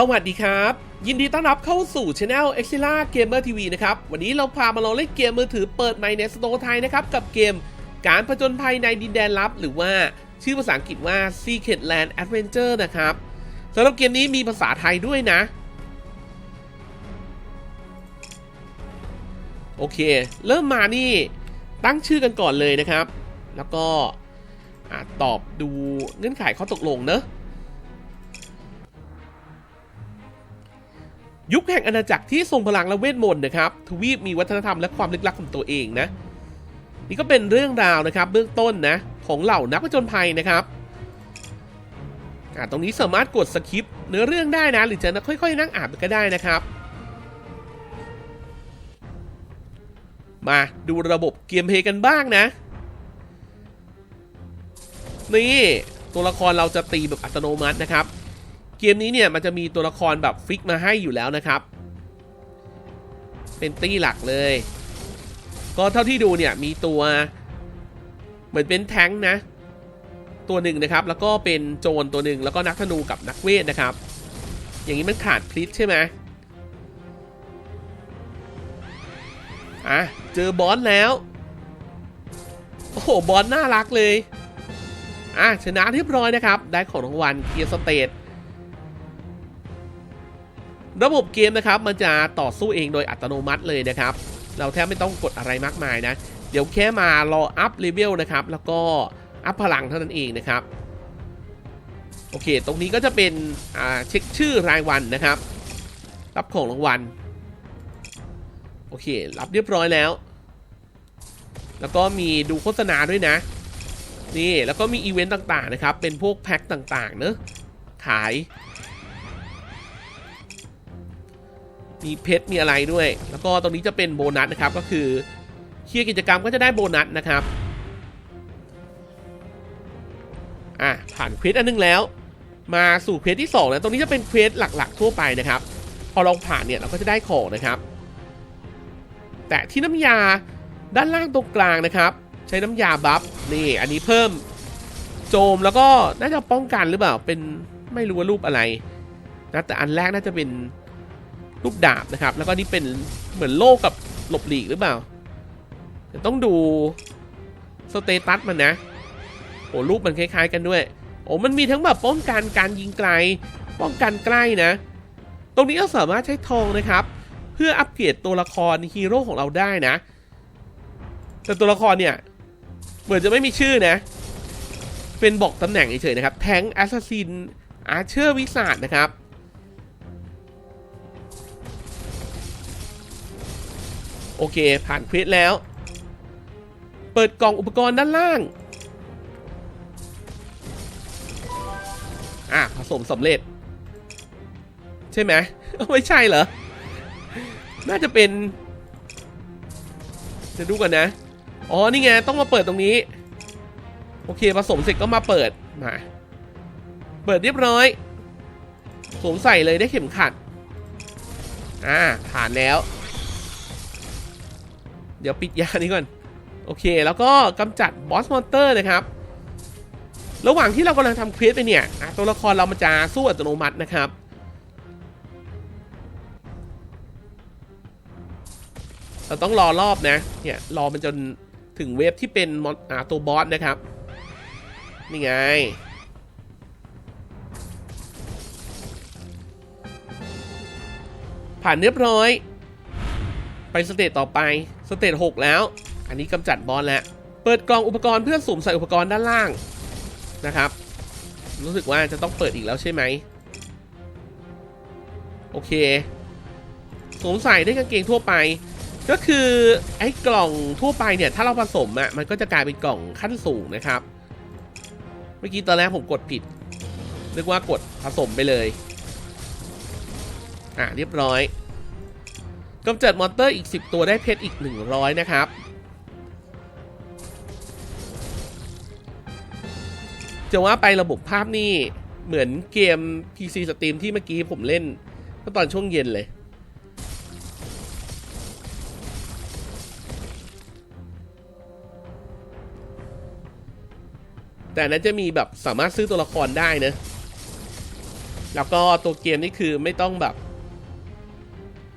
สวัสดีครับ ยินดีต้อนรับเข้าสู่ช anel e x i l a Gamer TV นะครับ วันนี้เราพามาลองเล่นเกมมือถือเปิดใหม่ในสโตร์ไทยนะครับ กับเกมการผจญภัยในดินแดนลับ หรือว่าชื่อภาษาอังกฤษว่า Secret Land Adventure นะครับสำหรับเกมนี้มีภาษาไทยด้วยนะ โอเค เริ่มมานี่ตั้งชื่อกันก่อนเลยนะครับ แล้วก็อตอบดูเงื่อนไขข้อตกลงเนอะ ยุคแห่งอาณาจักรที่ทรงพลังและเวทมนต์นะครับ ทวีปมีวัฒนธรรมและความลึกลับของตัวเองนะ นี่ก็เป็นเรื่องราวนะครับเบื้องต้นนะของเหล่านักผจญภัยนะครับอ่าตรงนี้สามารถกดสคริปเนื้อเรื่องได้นะ หรือจะค่อยๆ นั่งอ่านก็ได้นะครับ มาดูระบบเกมเพย์กันบ้างนะ นี่ตัวละครเราจะตีแบบอัตโนมัตินะครับ เกมนี้เนี่ยมันจะมีตัวละครแบบฟิกมาให้อยู่แล้วนะครับ เป็นตี้หลักเลย ก็เท่าที่ดูเนี่ยมีตัว เหมือนเป็นแท้งค์นะ ตัวหนึ่งนะครับ แล้วก็เป็นโจรตัวหนึ่งแล้วก็นักธนูกับนักเวทนะครับ อย่างนี้มันขาดพลิษใช่ไหมอะเจอบอสแล้ว โอ้โห บอสน่ารักเลย อะชนะเรียบร้อยนะครับ ได้ของรางวัลเกียร์สเตท ระบบเกมนะครับมันจะต่อสู้เองโดยอัตโนมัติเลยนะครับ เราแทบไม่ต้องกดอะไรมากมายนะ เดี๋ยวแค่มารออัพเลเวลนะครับ แล้วก็อัพพลังเท่านั้นเองนะครับ โอเค ตรงนี้ก็จะเป็นเช็คชื่อรายวันนะครับ รับของรางวัล โอเค รับเรียบร้อยแล้ว แล้วก็มีดูโฆษณาด้วยนะ นี่ แล้วก็มีอีเวนต์ต่างๆนะครับ เป็นพวกแพ็คต่างๆเนอะขาย มีเพชรมีอะไรด้วย แล้วก็ตรงนี้จะเป็นโบนัสนะครับก็คือเคลียร์กิจกรรมก็จะได้โบนัสนะครับอะผ่านเควสอันนึงแล้ว มาสู่เควสที่2นะตรงนี้จะเป็นเควสหลักๆ ทั่วไปนะครับ พอเราผ่านเนี่ยเราก็จะได้ของนะครับ แต่ที่น้ำยาด้านล่างตรงกลางนะครับ ใช้น้ำยาบัฟนี่อันนี้เพิ่มโจมแล้วก็น่าจะป้องกันหรือเปล่าเป็นไม่รู้ว่ารูปอะไรนะแต่อันแรกน่าจะเป็น รูปดาบนะครับ แล้วก็นี่เป็นเหมือนโล่กับหลบหลีกหรือเปล่าต้องดูสเตตัสมันนะโอ้รูปมันคล้าย ๆ กันด้วย โอ้มันมีทั้งแบบป้องกันการยิงไกล ป้องกันใกล้นะ ตรงนี้ก็สามารถใช้ทองนะครับ เพื่ออัปเกรดตัวละครฮีโร่ของเราได้นะ แต่ตัวละครเนี่ย เหมือนจะไม่มีชื่อนะ เป็นบอกตำแหน่งเฉยๆนะครับ แทงแอสซัสซินอาร์เชอร์วิสาดนะครับ โอเค ผ่านเควสแล้ว เปิดกล่องอุปกรณ์ด้านล่าง อะ ผสมสำเร็จ ใช่ไหม ไม่ใช่เหรอ น่าจะเป็น จะดูกันนะ อ๋อ นี่ไง ต้องมาเปิดตรงนี้ โอเค ผสมเสร็จก็มาเปิด มา เปิดเรียบร้อย สวมใส่เลยได้เข็มขัด อ่า ผ่านแล้ว ดี๋ยวปิดยานี้ก่อน โอเค แล้วก็กำจัดบอสมอนเตอร์นะครับ ระหว่างที่เรากำลังทำเควสไปเนี่ยตัวละครเรามันจะสู้อัตโนมัตินะครับเราต้องรอรอบนะ เนี่ยรอมันจนถึงเวฟที่เป็นมอนอาตัวบอสนะครับ นี่ไง ผ่านเรียบร้อย ไปสเตจต่อไป สเตจ6แล้ว อันนี้กำจัดบอสแล้ว เปิดกล่องอุปกรณ์เพื่อสวมใส่อุปกรณ์ด้านล่างนะครับ รู้สึกว่าจะต้องเปิดอีกแล้วใช่ไหม โอเคสวมใส่ได้กางเกงทั่วไป ก็คือไอ้กล่องทั่วไปเนี่ย ถ้าเราผสมอะ่ะมันก็จะกลายเป็นกล่องขั้นสูงนะครับ เมื่อกี้ตอนแรกผมกดผิดนึกว่ากดผสมไปเลย อะเรียบร้อย กำจัดมอนเตอร์อีก 10 ตัวได้เพชรอีก 100 นะครับ จะว่าไประบบภาพนี่เหมือนเกม PC Steam ที่เมื่อกี้ผมเล่นเมื่อตอนช่วงเย็นเลย แต่นั้นจะมีแบบสามารถซื้อตัวละครได้นะ แล้วก็ตัวเกมนี่คือไม่ต้องแบบ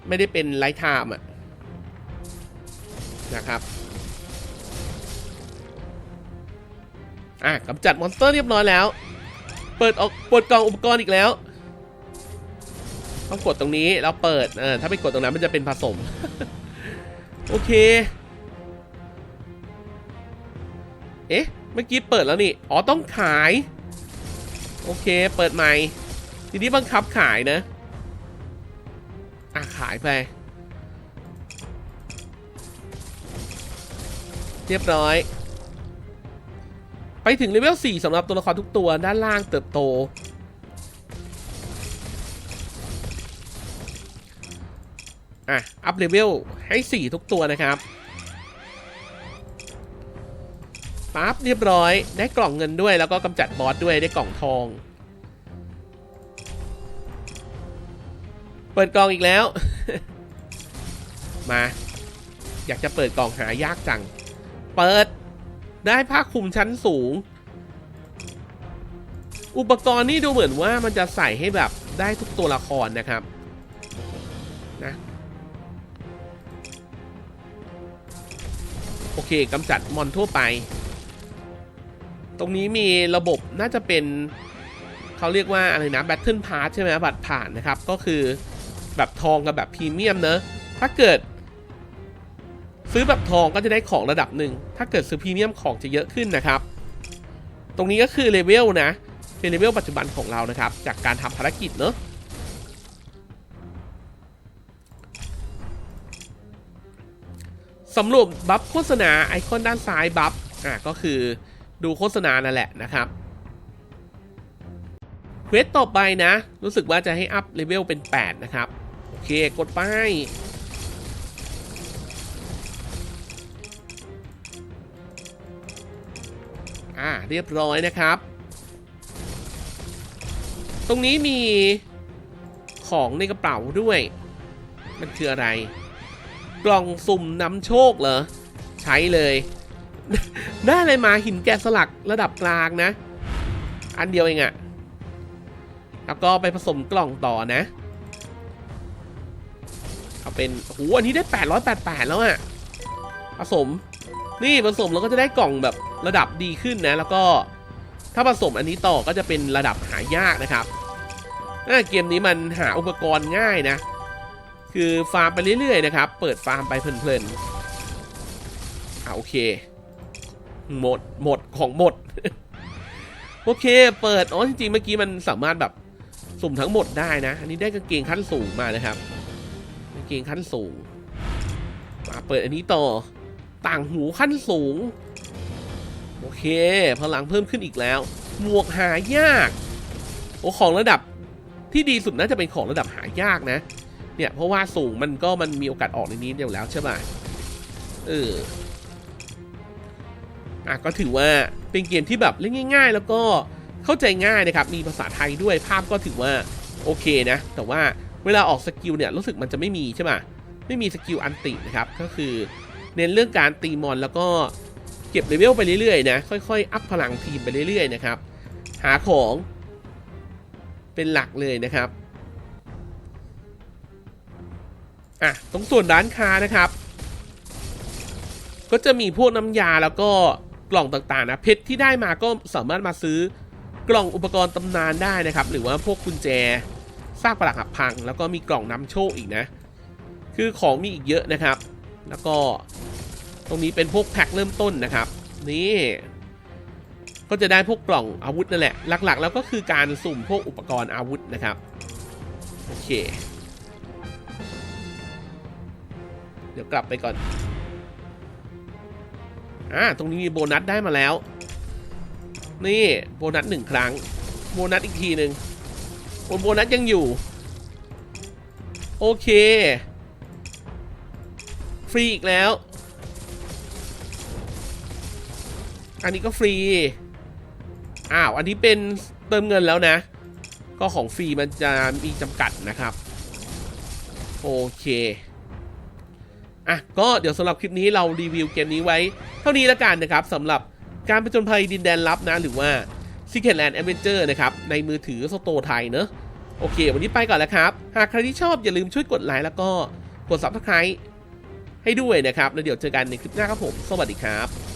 ไม่ได้เป็นไลท์ไทม์อะนะครับอะกำจัดมอนสเตอร์เรียบร้อยแล้ว เปิดออกเปิดกล่องอุปกรณ์อีกแล้ว ต้องกดตรงนี้แล้วเปิดเออถ้าไปกดตรงนั้นมันจะเป็นผสม โอเค เอ๊ะ เมื่อกี้เปิดแล้วนี่ อ๋อ ต้องขาย โอเค เปิดใหม่ ทีนี้บังคับขายนะ ขายไป เรียบร้อย ไปถึงเลเวล 4สำหรับตัวละครทุกตัวด้านล่างเติบโต อะ อัพเลเวลให้ 4 ทุกตัวนะครับปั๊บเรียบร้อย ได้กล่องเงินด้วยแล้วก็กำจัดบอสด้วยได้กล่องทอง เปิดกล่องอีกแล้ว มา อยากจะเปิดกล่องหายากจัง เปิด ได้ผ้าคลุมชั้นสูง อุปกรณ์นี่ดูเหมือนว่ามันจะใส่ให้แบบได้ทุกตัวละครนะครับ นะโอเคกำจัดมอนทั่วไป ตรงนี้มีระบบน่าจะเป็น เขาเรียกว่าอะไรนะแบตเทิลพาร์ใช่ไหมบัตรผ่านนะครับ ก็คือ แบบทองกับแบบพรีเมียมเนอะถ้าเกิด ซื้อแบบทองก็จะได้ของระดับหนึ่ง ถ้าเกิดซื้อพรีเมียมของจะเยอะขึ้นนะครับ ตรงนี้ก็คือเลเวลนะ เป็นเลเวลปัจจุบันของเรานะครับ จากการทำภารกิจเนอะสำรวจบัฟโฆษณาไอคอนด้านซ้ายบัฟอะก็คือดูโฆษณานั่นแหละนะครับ เควสต่อไปนะ รู้สึกว่าจะให้อัพเลเวลเป็น 8 นะครับ โอเค กดไป อ่า เรียบร้อยนะครับ ตรงนี้มีของในกระเป๋าด้วย มันคืออะไร กล่องสุ่มนำโชคเหรอ ใช้เลย ได้อะไรมาหินแกะสลักระดับกลางนะ อันเดียวเองอะ แล้วก็ไปผสมกล่องต่อนะ เอาเป็นโหอันนี้ได้ 888 แล้วอะผสม นี่ผสมแล้วก็จะได้กล่องแบบระดับดีขึ้นนะ แล้วก็ถ้าผสมอันนี้ต่อก็จะเป็นระดับหายากนะครับเกมนี้มันหาอุปกรณ์ง่ายนะ คือฟาร์มไปเรื่อยๆนะครับ เปิดฟาร์มไปเพลินๆอ่าโอเค หมดหมดของหมด โอเค เปิด อ๋อ จริงๆ เมื่อกี้มันสามารถแบบ สุ่มทั้งหมดได้นะ อันนี้ได้กางเกงขั้นสูงมานะครับกางเกงขั้นสูงมาเปิดอันนี้ต่อ ต่างหูขั้นสูง โอเค พลังเพิ่มขึ้นอีกแล้ว หมวกหายาก โอ้ของระดับที่ดีสุดน่าจะเป็นของระดับหายากนะ เนี่ยเพราะว่าสูงมันก็มันมีโอกาสออกในนี้อยู่แล้วใช่ป่ะเอออะก็ถือว่าเป็นเกมที่แบบเล่นง่าย ๆ แล้วก็ เข้าใจง่ายนะครับ มีภาษาไทยด้วยภาพก็ถือว่าโอเคนะ แต่ว่าเวลาออกสกิลเนี่ยรู้สึกมันจะไม่มีใช่ไหมไม่มีสกิลอันตินะครับ ก็คือเน้นเรื่องการตีมอนแล้วก็เก็บเลเวลไปเรื่อยๆนะ ค่อยๆ อัพพลังทีมไปเรื่อยๆนะครับ หาของเป็นหลักเลยนะครับอะตรงส่วนร้านค้านะครับ ก็จะมีพวกน้ำยาแล้วก็กล่องต่างๆนะเพชรที่ได้มาก็สามารถมาซื้อ กล่องอุปกรณ์ตำนานได้นะครับ หรือว่าพวกกุญแจซากปรักหักพัง แล้วก็มีกล่องนำโชคอีกนะ คือของมีอีกเยอะนะครับ แล้วก็ตรงนี้เป็นพวกแพ็คเริ่มต้นนะครับ นี่ ก็จะได้พวกกล่องอาวุธนั่นแหละ หลักๆ แล้วก็คือการสุ่มพวกอุปกรณ์อาวุธนะครับ โอเค เดี๋ยวกลับไปก่อนอ่าตรงนี้มีโบนัสได้มาแล้ว นี่โบนัสหนึ่งครั้ง โบนัสอีกทีหนึ่งบนโบนัสยังอยู่ โอเค ฟรีอีกแล้ว อันนี้ก็ฟรี อ้าว อันนี้เป็นเติมเงินแล้วนะ ก็ของฟรีมันจะมีจำกัดนะครับ โอเคอะก็เดี๋ยวสำหรับคลิปนี้เรารีวิวเกมนี้ไว้ เท่านี้แล้วกันนะครับสำหรับ การผจญภัยดินแดนลับนะ หรือว่า Secret Land Adventure นะครับ ในมือถือสโตไทยเนอะโอเค วันนี้ไปก่อนแล้วครับ หากใครที่ชอบอย่าลืมช่วยกดไลค์แล้วก็กด subscribe ให้ด้วยนะครับ แล้วเดี๋ยวเจอกันในคลิปหน้าครับผม สวัสดีครับ